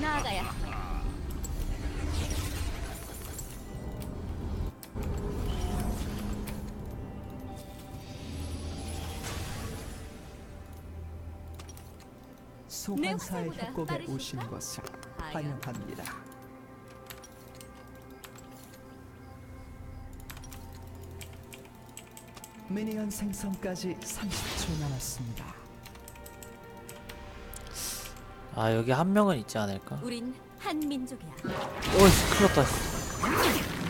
나아가야 해. 소환사의 네, 협곡에 빠르실까? 오신 것을? 환영합니다. 미니언 생성까지 30초 남았습니다. 아 여기 한 명은 있지 않을까? 우린 한 민족이야. 오이 큰일 났다.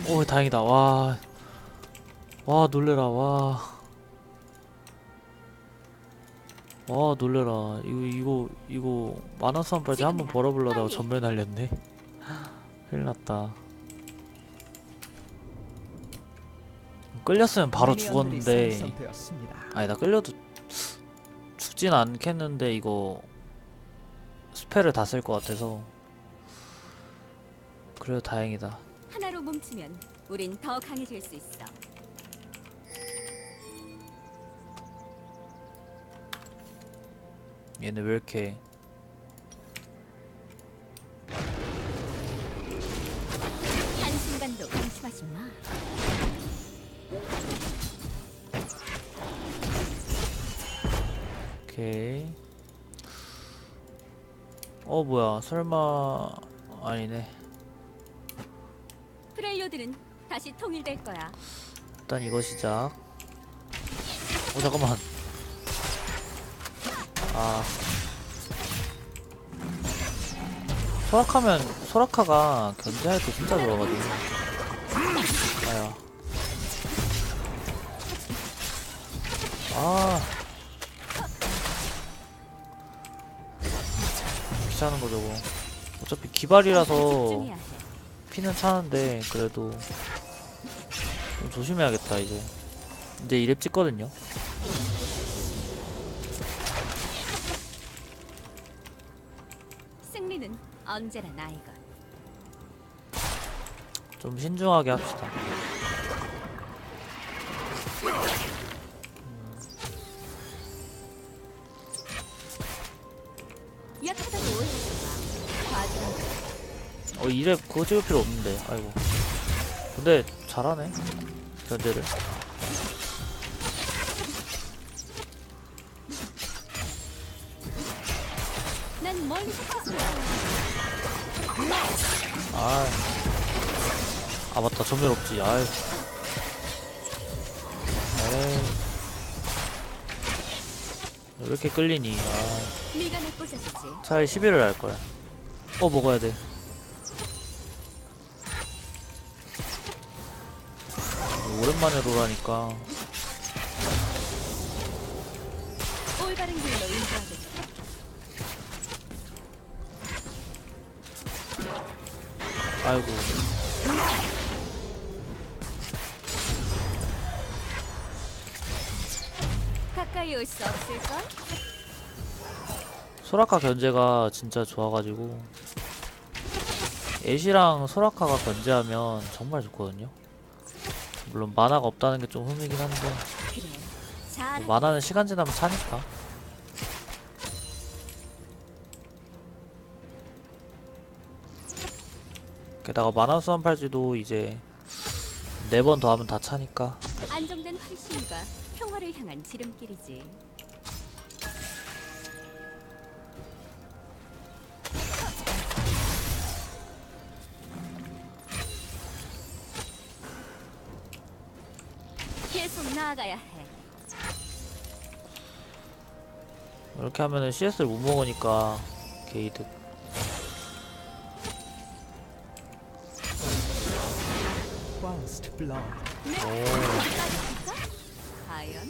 오 다행이다. 와와 놀래라. 와와 놀래라. 이거 이거 이거 만화 싸움까지 한번 벌어보려다가 전멸 날렸네. 큰일 났다. 끌렸으면 바로 죽었는데. 아니 나 끌려도 죽진 않겠는데 이거 스펠을 다 쓸 것 같아서 그래도 다행이다 하나로 뭉치면 우린 더 강해질 수 있어. 얘네 왜 이렇게 한 순간도 방심하지 마. 오케이 어 뭐야. 설마 아니네. 프렐료들은 다시 통일될 거야. 일단 이거 시작. 어 잠깐만. 아. 소라카면 소라카가 견제할 때 진짜 좋아가지고 아야. 아 귀찮은 거 저거 어차피 기발이라서. 피는 차는데 그래도 좀 조심해야겠다 이제 이제 이랩 찍거든요 승리는 언제나 나이건. 좀 신중하게 합시다 어 이랩 그거 찍을 필요 없는데. 아이고. 근데 잘하네. 견제를. 아, 아 맞다. 전멸 없지. 아이. 왜 이렇게 끌리니? 아. 차라리 11을 할 거야. 어 먹어야 돼 오랜만에 롤하니까 올바른 길로 인도하겠다. 아이고 가까이 올 수 없을걸? 소라카 견제가 진짜 좋아가지고 애쉬랑 소라카가 견제하면 정말 좋거든요 물론 만화가 없다는 게 좀 흠이긴 한데. 뭐 만화는 시간 지나면 차니까 게다가 만화 수한 팔지도 이제 네 번 더 하면 다 차니까 안정된 활심과 평화를 향한 지름길이지. 나아가야 해. 이렇게 하면은 CS를 못 먹으니까 게이득 오. 과연?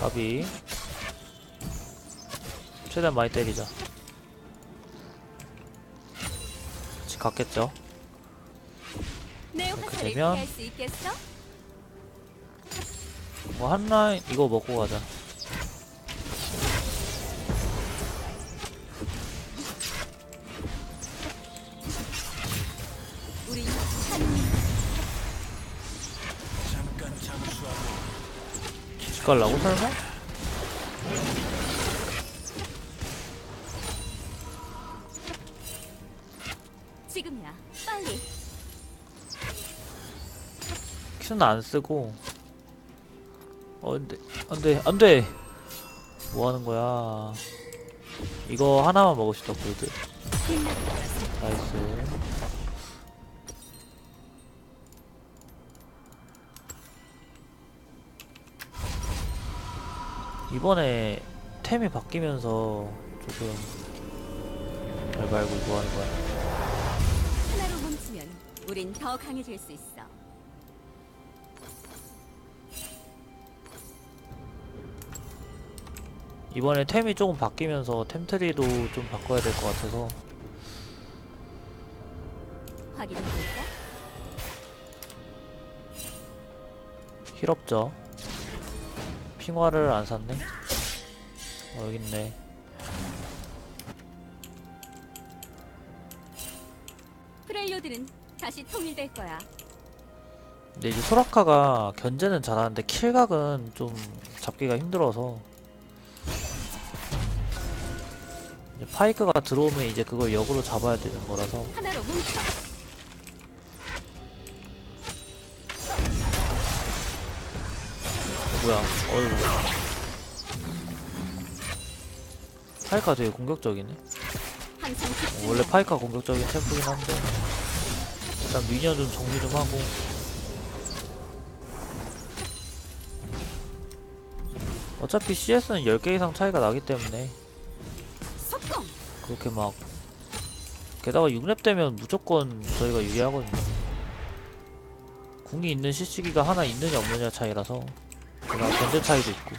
까비 최대한 많이 때리자 집 갔겠죠 내 이렇게 되면-? 뭐 한라인 이거 먹고 가자. 집 갈라고 설마? 지금이야. 빨리. 큐는 안 쓰고. 어 안돼 안돼 안돼. 뭐 하는 거야? 이거 하나만 먹읍시다 골드. 나이스. 이번에 템이 바뀌면서 조금 알 말고 뭐 하는 거야? 하나로 뭉치면 우린 더 강해질 수 있어. 이번에 템이 조금 바뀌면서 템트리도 좀 바꿔야 될 것 같아서. 확인해 볼까? 힐업죠 핑화를 안 샀네? 어 여기 있네. 프렐료드는 다시 통일될 거야. 근데 이제 소라카가 견제는 잘하는데 킬각은 좀 잡기가 힘들어서 파이크가 들어오면 이제 그걸 역으로 잡아야 되는 거라서 하나로 뭉쳐. 어, 뭐야 어이구 파이크가 되게 공격적이네 항상 어. 원래 파이크가 공격적인 챔프긴 한데 일단 미니언 좀 정리 좀 하고 어차피 CS는 10개 이상 차이가 나기 때문에. 그렇게 막 게다가 6렙 되면 무조건 저희가 유리하거든요. 궁이 있는 CC기가 하나 있느냐 없느냐 차이라서 그냥 견제 차이도 있고.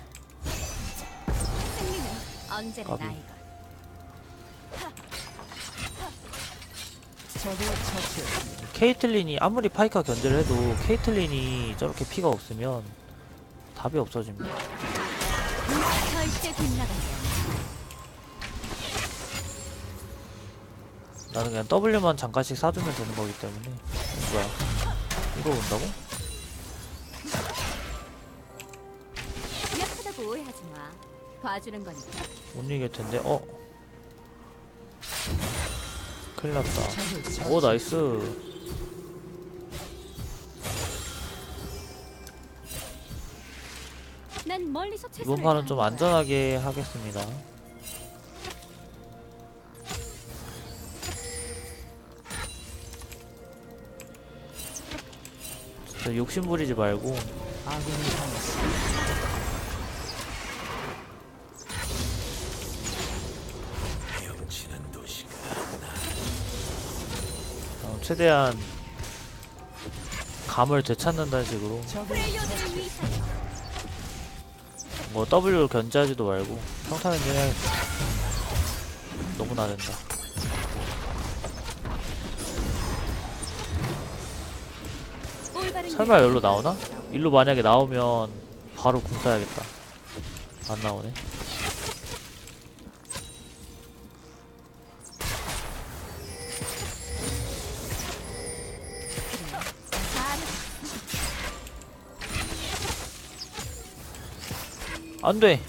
언제나 처치했습니다. 케이틀린이 아무리 파이카 견제를 해도 케이틀린이 저렇게 피가 없으면 답이 없어집니다 나는 그냥 W만 잠깐씩 사주면 되는 거기 때문에 뭐야 이거 온다고? 약하다고 오해하지 마. 봐주는 거니까. 못 이길 텐데 어? 큰일 났다. 오 나이스 난 멀리서 이번 판은 좀. 안전하게 하겠습니다 진짜 욕심 부리지 말고. 어, 최대한 감을 되찾는다는 식으로. 뭐 W 견제하지도 말고 평타 견제해야겠다 너무 나댄다 설마 여기로 나오나? 일로 만약에 나오면 바로 궁 쏴야겠다 안 나오네. 안돼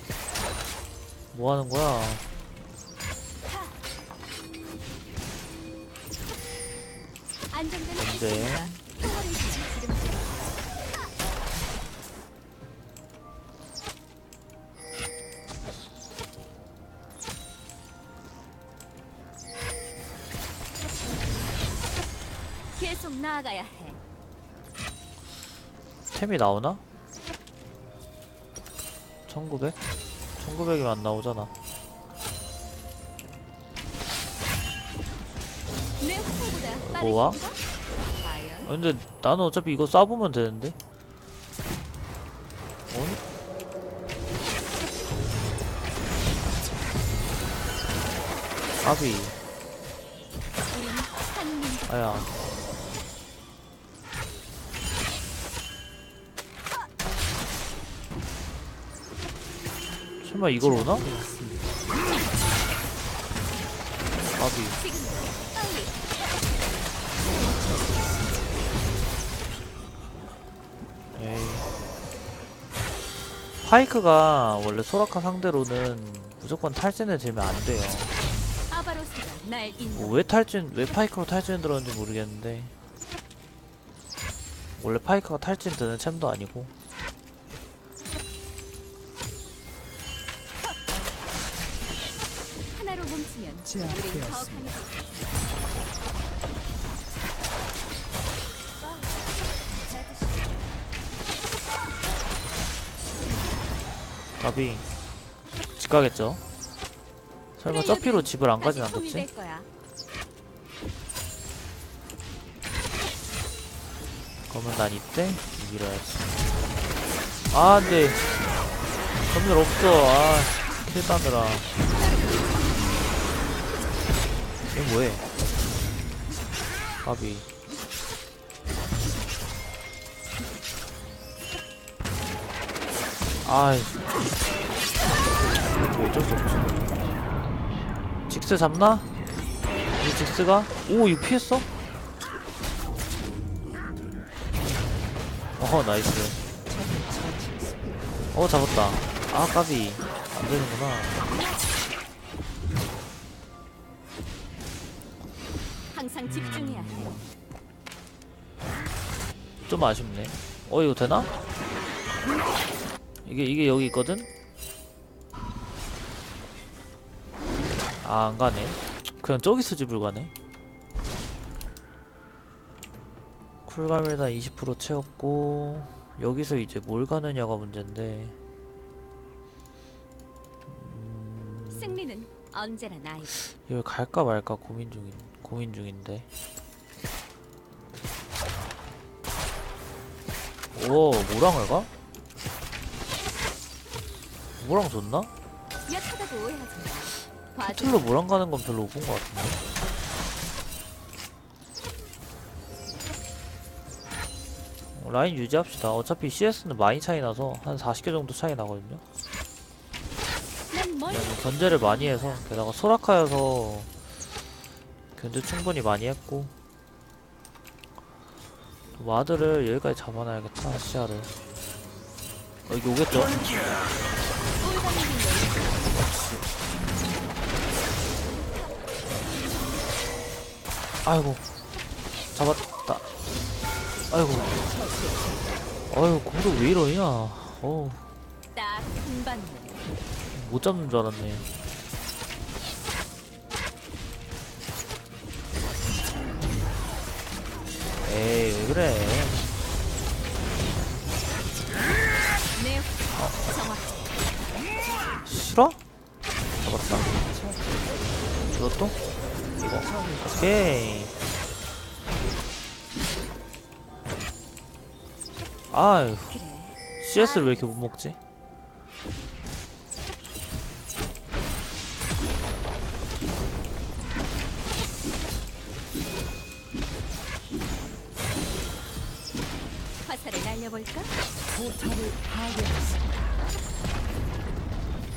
뭐 하는 거야 안정되는 안 돼. 템이 나오나? 1900? 1900이면 안 나오잖아? 과연? 아, 근데 나는 어차피 이거 쏴보면 되는데 아니? 아비 아야 설마 이걸 오나? 아비 에이. 파이크가 원래 소라카 상대로는 무조건 탈진을 들면 안 돼요. 인도. 뭐왜 탈진, 왜 파이크로 탈진을 들었는지 모르겠는데. 원래 파이크가 탈진 드는 챔도 아니고 제압되었습니다. 답이 집 가겠죠? 설마 저 피로 집을 안 가진 않겠지? 그러면 난 이때 밀어야지 아 안돼 전멸 없어 아 킬 따느라 뭐해? 까비. 아이. 뭐 어쩔 수 없지. 직스 잡나? 이 직스가? 오 이거 피했어? 어 나이스. 어 잡았다. 아 까비. 안되는구나 집중해야 해. 좀 아쉽네 어 이거 되나? 이게 이게 여기 있거든? 아 안 가네 그냥 저기서 집을 가네 쿨감 일단 20% 채웠고 여기서 이제 뭘 가느냐가 문제인데 승리는 언제나 나이. 여기 갈까 말까 고민 중인 고민 중인데. 오 모랑을 가? 모랑 좋나? 약하다고 오해하지 마. 봐줘. 틀로 모랑 가는 건 별로 못 본 것 같은데. 어, 라인 유지합시다. 어차피 CS는 많이 차이 나서 한 40개 정도 차이 나거든요. 난 뭘 그냥 견제를 많이 해서 게다가 소라카여서 견제 충분히 많이 했고. 와드를 여기까지 잡아놔야겠다 시야를. 어 여기 오겠죠? 아이고. 잡았다. 아이고. 아이고 공도 왜 이러냐? 어우. 딱한 방면. 못 잡는 줄 알았네 에이 왜 그래 내 정확. 싫어? 잡았다 이것도? 이거 오케이 아유. CS를 왜 이렇게 못 먹지?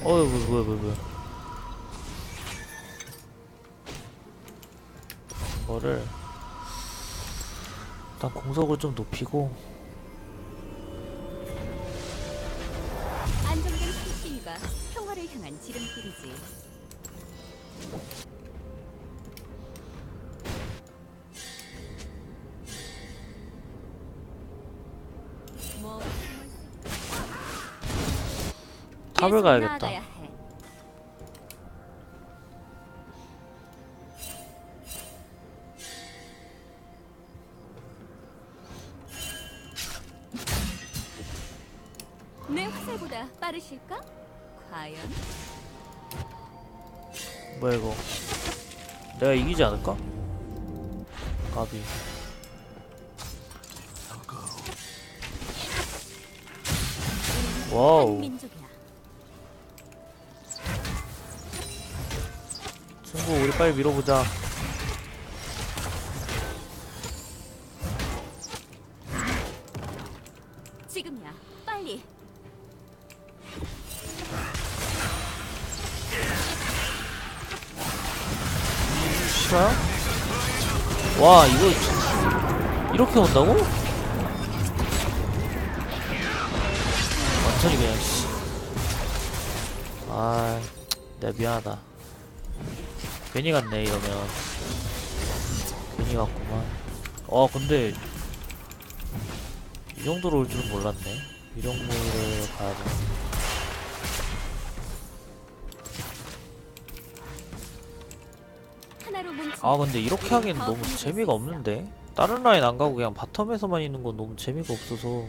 어이 뭐야 뭐야 뭐야 이거를 일단 공속을 좀 높이고. 안정된 필기가 평화를 향한 지름길이지. 탑을 가야겠다. 내 화살보다 빠르실까? 과연? 뭐야 이거 내가 이기지 않을까? 가비 와우 빨리 밀어보자 지금이야. 빨리. 싫어요? 와 이거 진- 이렇게 온다고? 완전히 그냥 씨. 아, 내가 미안하다. 괜히 갔네 이러면. 괜히 갔구만. 어 근데 이 정도로 올 줄은 몰랐네. 유령무를 가야 돼. 하나로 뭉치면 아 근데 이렇게 하기엔 더 너무 재미가. 없는데 다른 라인 안 가고 그냥 바텀에서만 있는 건 너무 재미가 없어서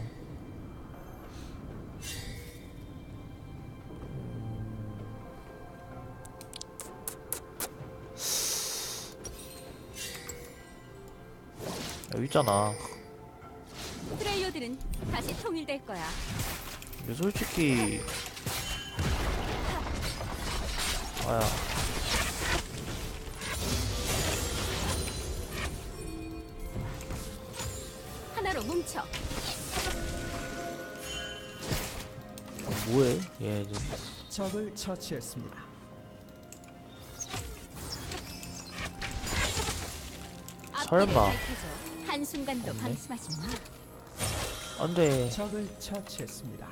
있잖아 프레이어들은 다시 통일될 거야. 근데 솔직히 아야 하나로 뭉쳐. 뭐해 얘 이제 적을 처치했습니다. 앞뒤를 설마. 밝혀줘. 한순간도. 방심하지 마. 안돼 적을 처치했습니다.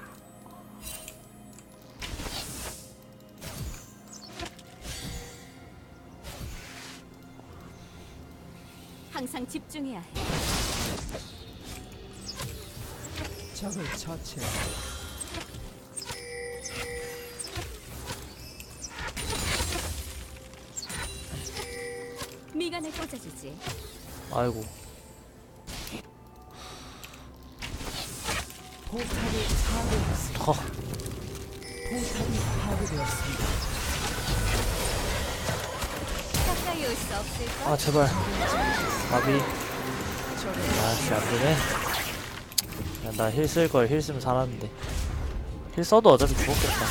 항상 집중해야 해. 적을 처치했습니다. 미간을 꽂아주지. 아이고 포탑이 파괴했습니다. 허 포탑이 파괴되었습니다. 가까이 올 수 없을까? 아 제발 마비 아씨 안되네 나 힐 쓸걸 힐 쓰면 살았는데 힐 써도 어차피 죽었겠다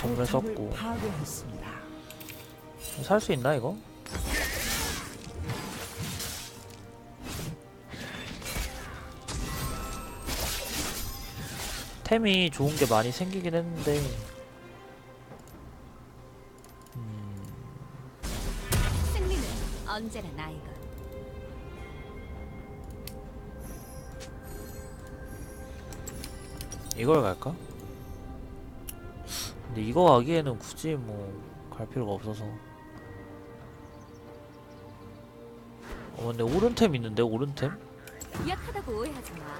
정면 썼고 파괴했습니다. 살 수 있나 이거? 템이 좋은 게 많이 생기긴 했는데 음, 승리는 언제나 나이가. 이걸 갈까? 근데 이거 가기에는 굳이 뭐 갈 필요가 없어서 어 근데 오른템 있는데 오른템? 약하다고 오해하지 마.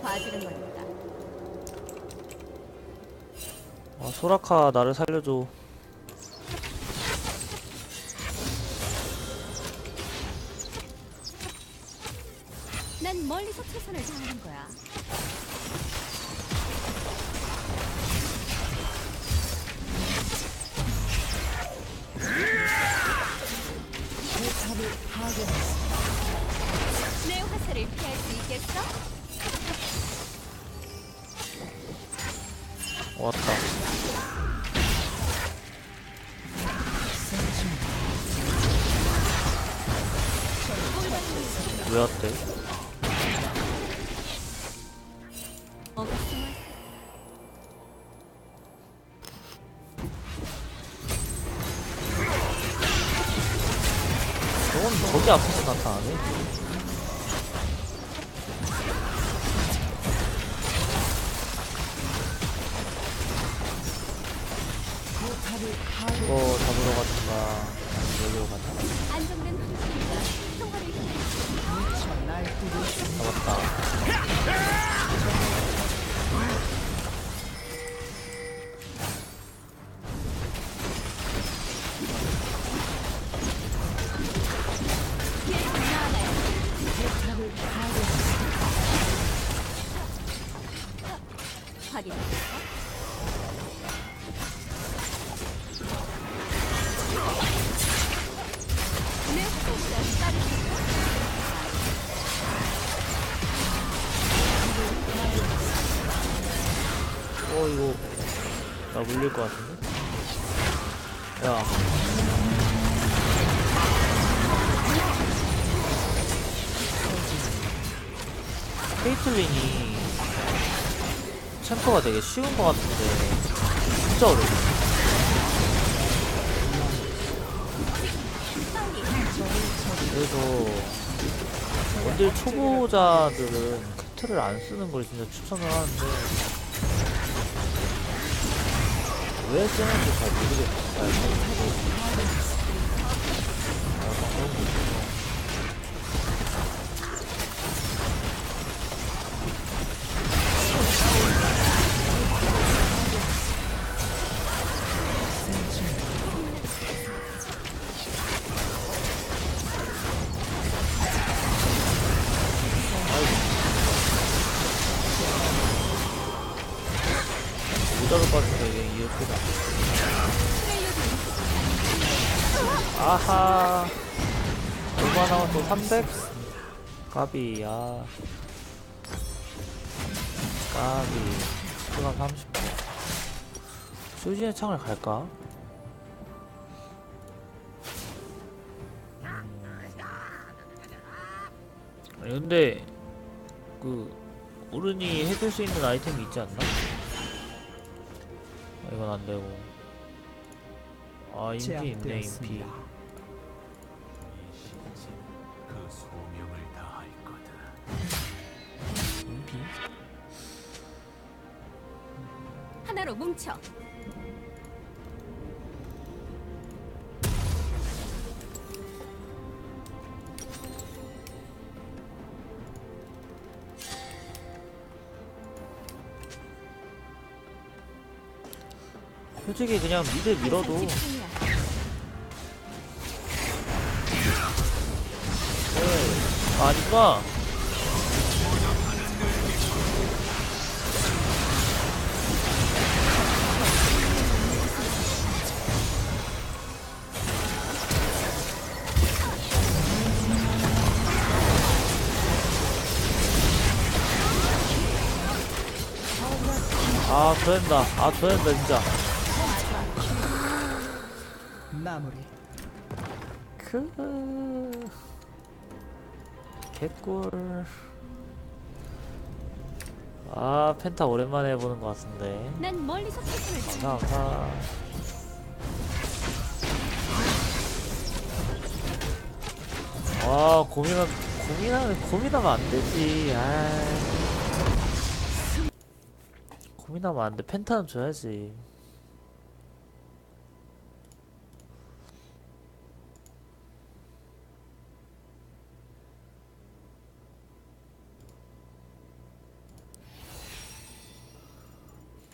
봐주는 거니까. 아 소라카 나를 살려줘 난 멀리서 최선을 다하는 거야. 거 잡으러 아니면 여기로 있습니다. 잡았다 어 이거. 나 물릴 것 같은데? 야. 케이틀린이 챔프가 되게 쉬운 것 같은데 진짜 어려워. 그래서 원딜 초보자들은 캐트를 안 쓰는 걸 진짜 추천을 하는데 왜 쓰는지 잘 모르겠어. 잘 모르 남았어 300? 까비야 까비 시간 30분 수진의 창을 갈까? 음. 아니 근데 그 어른이 해줄 수 있는 아이템이 있지 않나? 아, 이건 안 되고 아 인피 있네 인피 뭉쳐. 솔직히 그냥 미드 밀어도 항상 집중이야. 네. 아니구 아 저된다. 아 저된다 진짜. 마무리. 그 개꿀. 아 펜타 오랜만에 해보는 것 같은데. 난 멀리서 쳐. 감사 감사 아 고민하 고민하면 고민하면 안 되지. 아 고민하면 안 돼 펜타는 줘야지.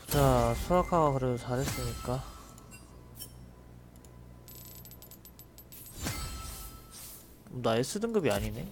자 수학화가 그래도 잘했으니까. 나 S등급이 아니네